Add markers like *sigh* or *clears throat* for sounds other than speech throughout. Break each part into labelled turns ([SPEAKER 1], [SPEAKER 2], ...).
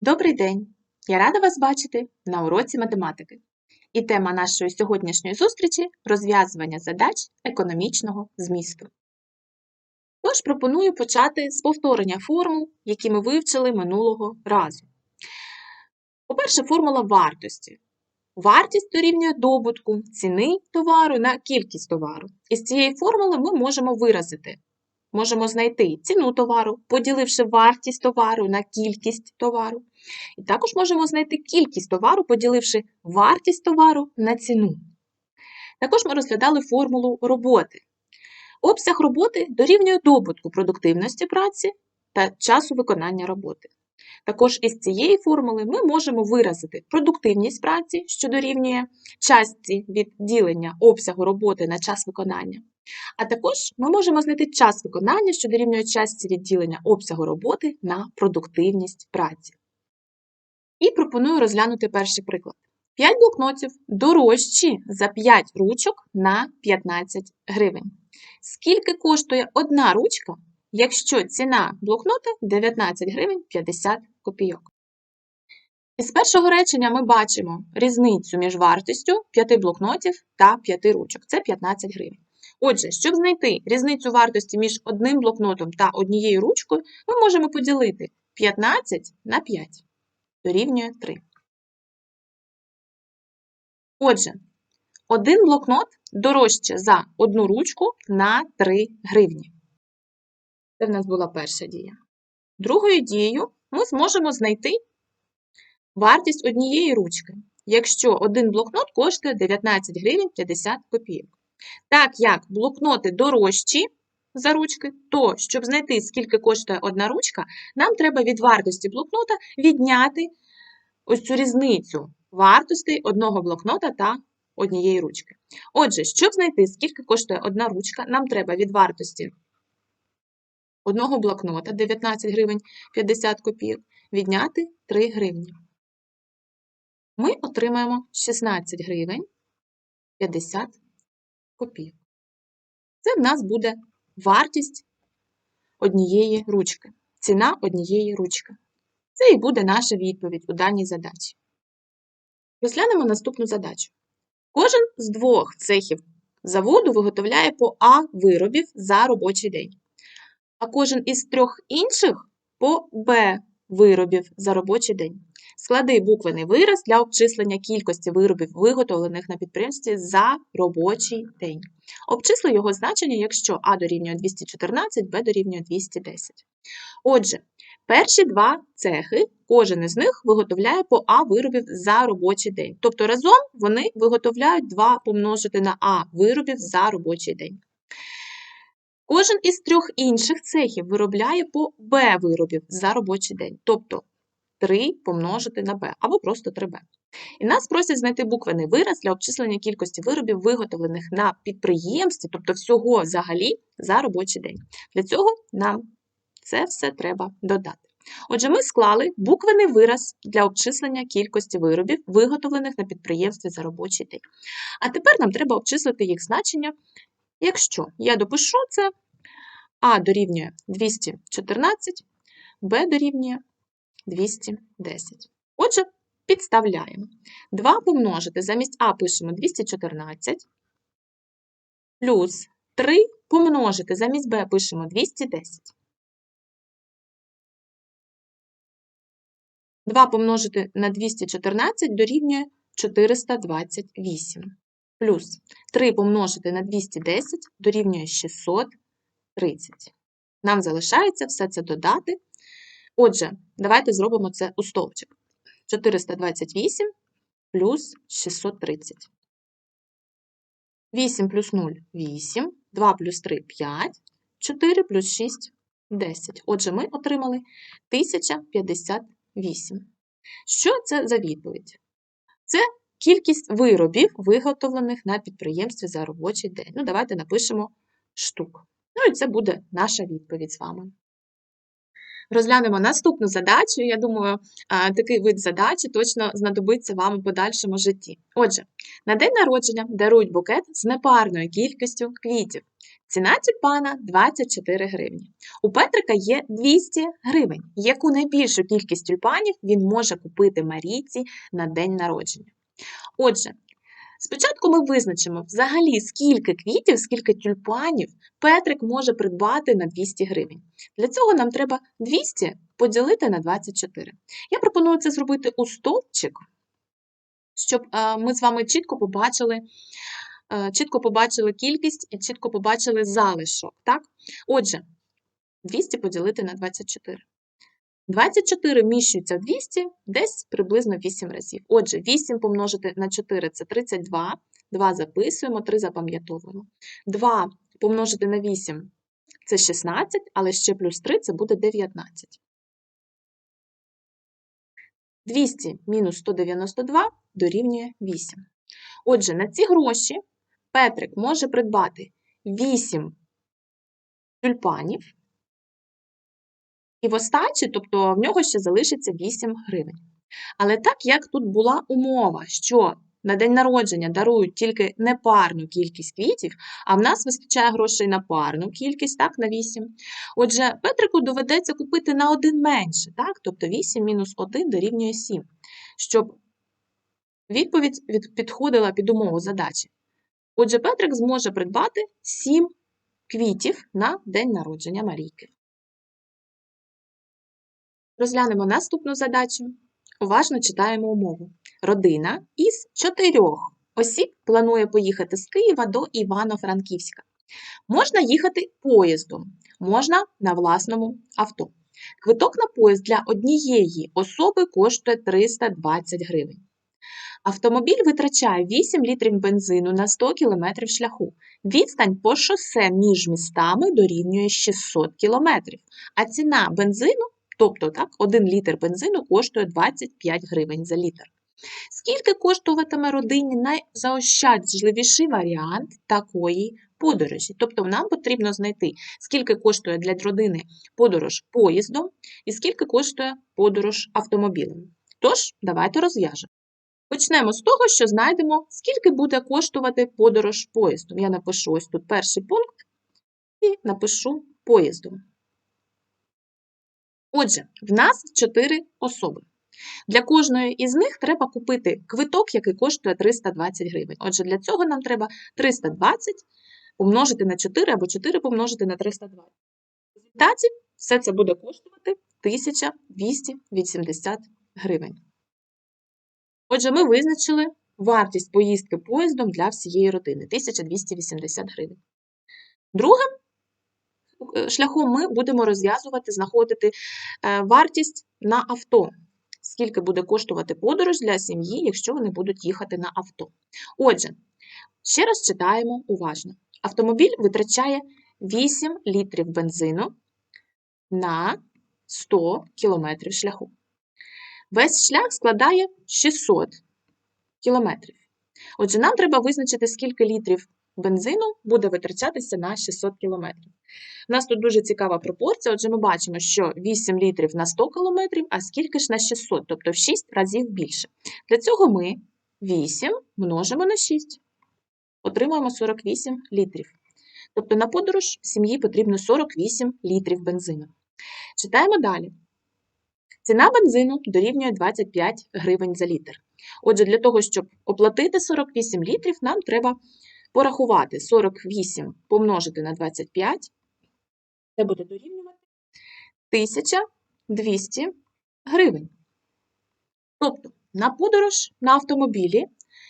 [SPEAKER 1] Добрий день! Я рада вас бачити на уроці математики. І тема нашої сьогоднішньої зустрічі розв'язування задач економічного змісту. Тож пропоную почати з повторення формул, які ми вивчили минулого разу. По-перше, формула вартості. Вартість дорівнює добутку ціни товару на кількість товару. Із цієї формули ми можемо виразити можемо знайти ціну товару, поділивши вартість товару на кількість товару. І також можемо знайти кількість товару, поділивши вартість товару на ціну. Також ми розглядали формулу роботи. Обсяг роботи дорівнює добутку продуктивності праці та часу виконання роботи. Також із цієї формули ми можемо виразити продуктивність праці, що дорівнює частці від ділення обсягу роботи на час виконання. А також ми можемо знайти час виконання, що дорівнює частці відділення обсягу роботи на продуктивність праці. І пропоную розглянути перший приклад. 5 блокнотів дорожчі за 5 ручок на 15 гривень. Скільки коштує одна ручка, якщо ціна блокнота 19 гривень 50 копійок? Із першого речення ми бачимо різницю між вартістю 5 блокнотів та 5 ручок. Це 15 гривень. Отже, щоб знайти різницю вартості між одним блокнотом та однією ручкою, ми можемо поділити 15 на 5, дорівнює 3. Отже, один блокнот дорожче за одну ручку на 3 гривні. Це в нас була перша дія. Другою дією ми зможемо знайти вартість однієї ручки, якщо один блокнот коштує 19 гривень 50 копійок. Так як блокноти дорожчі за ручки, то, щоб знайти, скільки коштує одна ручка, нам треба від вартості блокнота відняти ось цю різницю вартостей одного блокнота та однієї ручки. Отже, щоб знайти, скільки коштує одна ручка, нам треба від вартості одного блокнота 19 гривень 50 копійок відняти 3 гривні. Ми отримаємо 16 гривень 50 копійок. Це в нас буде вартість однієї ручки, ціна однієї ручки. Це і буде наша відповідь у даній задачі. Розглянемо наступну задачу. Кожен з двох цехів заводу виготовляє по А виробів за робочий день, а кожен із трьох інших по Б виробів за робочий день. Склади буквений вираз для обчислення кількості виробів, виготовлених на підприємстві за робочий день. Обчисли його значення, якщо А дорівнює 214, Б дорівнює 210. Отже, перші два цехи, кожен із них виготовляє по А виробів за робочий день. Тобто разом вони виготовляють 2 помножити на А виробів за робочий день. Кожен із трьох інших цехів виробляє по Б виробів за робочий день. Тобто 3 помножити на b, або просто 3b. І нас просять знайти буквений вираз для обчислення кількості виробів, виготовлених на підприємстві, тобто всього взагалі за робочий день. Для цього нам це все треба додати. Отже, ми склали буквений вираз для обчислення кількості виробів, виготовлених на підприємстві за робочий день. А тепер нам треба обчислити їх значення. Якщо я допишу це, А дорівнює 214, Б дорівнює 210. Отже, підставляємо. 2 помножити замість А пишемо 214, плюс 3 помножити замість Б пишемо 210. 2 помножити на 214 дорівнює 428. Плюс 3 помножити на 210 дорівнює 630. Нам залишається все це додати Отже, давайте зробимо це у стовпчик. 428 плюс 630. 8 плюс 0 8, 2 плюс 3 5, 4 плюс 6 10. Отже, ми отримали 1058. Що це за відповідь? Це кількість виробів, виготовлених на підприємстві за робочий день. Ну, давайте напишемо штук. Ну і це буде наша відповідь з вами. Розглянемо наступну задачу. Я думаю, такий вид задачі точно знадобиться вам у подальшому житті. Отже, на день народження дарують букет з непарною кількістю квітів. Ціна тюльпана 24 гривні. У Петрика є 200 гривень. Яку найбільшу кількість тюльпанів він може купити Марійці на день народження? Отже, спочатку ми визначимо взагалі, скільки квітів, скільки тюльпанів Петрик може придбати на 200 гривень. Для цього нам треба 200 поділити на 24. Я пропоную це зробити у стовпчик, щоб е, ми з вами чітко побачили е, чітко побачили кількість і чітко побачили залишок. Так? Отже, 200 поділити на 24. 24 вміщується 200 десь приблизно 8 разів. Отже, 8 помножити на 4 це 32, 2 записуємо, 3 запам'ятовуємо. 2 помножити на 8 це 16, але ще плюс 3 це буде 19. 200 мінус 192 дорівнює 8. Отже, на ці гроші Петрик може придбати 8 тюльпанів, і в остачі, тобто в нього ще залишиться 8 гривень. Але так як тут була умова, що на день народження дарують тільки непарну кількість квітів, а в нас вистачає грошей на парну кількість, так, на 8. Отже, Петрику доведеться купити на один менше, так, тобто 8 мінус 1 дорівнює 7, щоб відповідь підходила під умову задачі. Отже, Петрик зможе придбати 7 квітів на день народження Марійки. Розглянемо наступну задачу. Уважно читаємо умову. Родина із чотирьох осіб планує поїхати з Києва до Івано-Франківська. Можна їхати поїздом, можна на власному авто. Квиток на поїзд для однієї особи коштує 320 гривень. Автомобіль витрачає 8 літрів бензину на 100 км шляху. Відстань по шосе між містами дорівнює 600 км, а ціна бензину, тобто так, 1 літр бензину коштує 25 гривень за літр. Скільки коштуватиме родині найзаощадливіший варіант такої подорожі? Тобто нам потрібно знайти, скільки коштує для родини подорож поїздом і скільки коштує подорож автомобілем. Тож, давайте розв'яжемо. Почнемо з того, що знайдемо, скільки буде коштувати подорож поїздом. Я напишу ось тут перший пункт і напишу поїздом. Отже, в нас 4 особи. Для кожної із них треба купити квиток, який коштує 320 гривень. Отже, для цього нам треба 320 помножити на 4 або 4 помножити на 320. В результаті все це буде коштувати 1280 гривень. Отже, ми визначили вартість поїздки поїздом для всієї родини 1280 гривень. Другим е, шляхом ми будемо розв'язувати, знаходити е, вартість на авто. Скільки буде коштувати подорож для сім'ї, якщо вони будуть їхати на авто. Отже, ще раз читаємо уважно. Автомобіль витрачає 8 літрів бензину на 100 км шляху. Весь шлях складає 600 кілометрів. Отже, нам треба визначити, скільки літрів бензину буде витрачатися на 600 кілометрів. У нас тут дуже цікава пропорція. Отже, ми бачимо, що 8 літрів на 100 кілометрів, а скільки ж на 600, тобто в 6 разів більше. Для цього ми 8 множимо на 6. Отримуємо 48 літрів. Тобто на подорож сім'ї потрібно 48 літрів бензину. Читаємо далі. Ціна бензину дорівнює 25 гривень за літр. Отже, для того, щоб оплатити 48 літрів, нам треба порахувати 48 помножити на 25, це буде дорівнювати 1200 гривень. Тобто, на подорож на автомобілі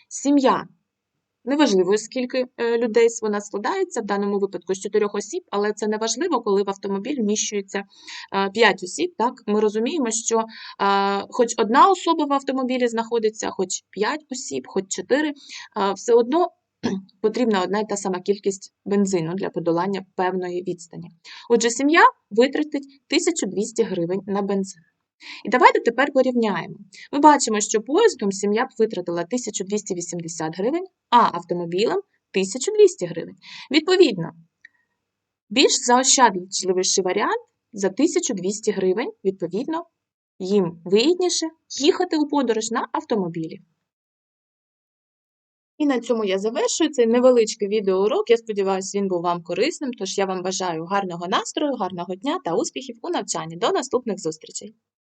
[SPEAKER 1] сім'я Неважливо, скільки е, людей вона складається, в даному випадку з чотирьох осіб, але це не важливо, коли в автомобіль вміщується 5 осіб. Так? Ми розуміємо, що хоч одна особа в автомобілі знаходиться, хоч 5 осіб, хоч 4, все одно *clears throat* потрібна одна і та сама кількість бензину для подолання певної відстані. Отже, сім'я витратить 1200 гривень на бензин. І давайте тепер порівняємо. Ми бачимо, що поїздом сім'я б витратила 1280 гривень, а автомобілем 1200 гривень. Відповідно, більш заощадливіший варіант за 1200 гривень, відповідно, їм вигідніше їхати у подорож на автомобілі. І на цьому я завершую цей невеличкий відеоурок. Я сподіваюся, він був вам корисним. Тож я вам бажаю гарного настрою, гарного дня та успіхів у навчанні. До наступних зустрічей!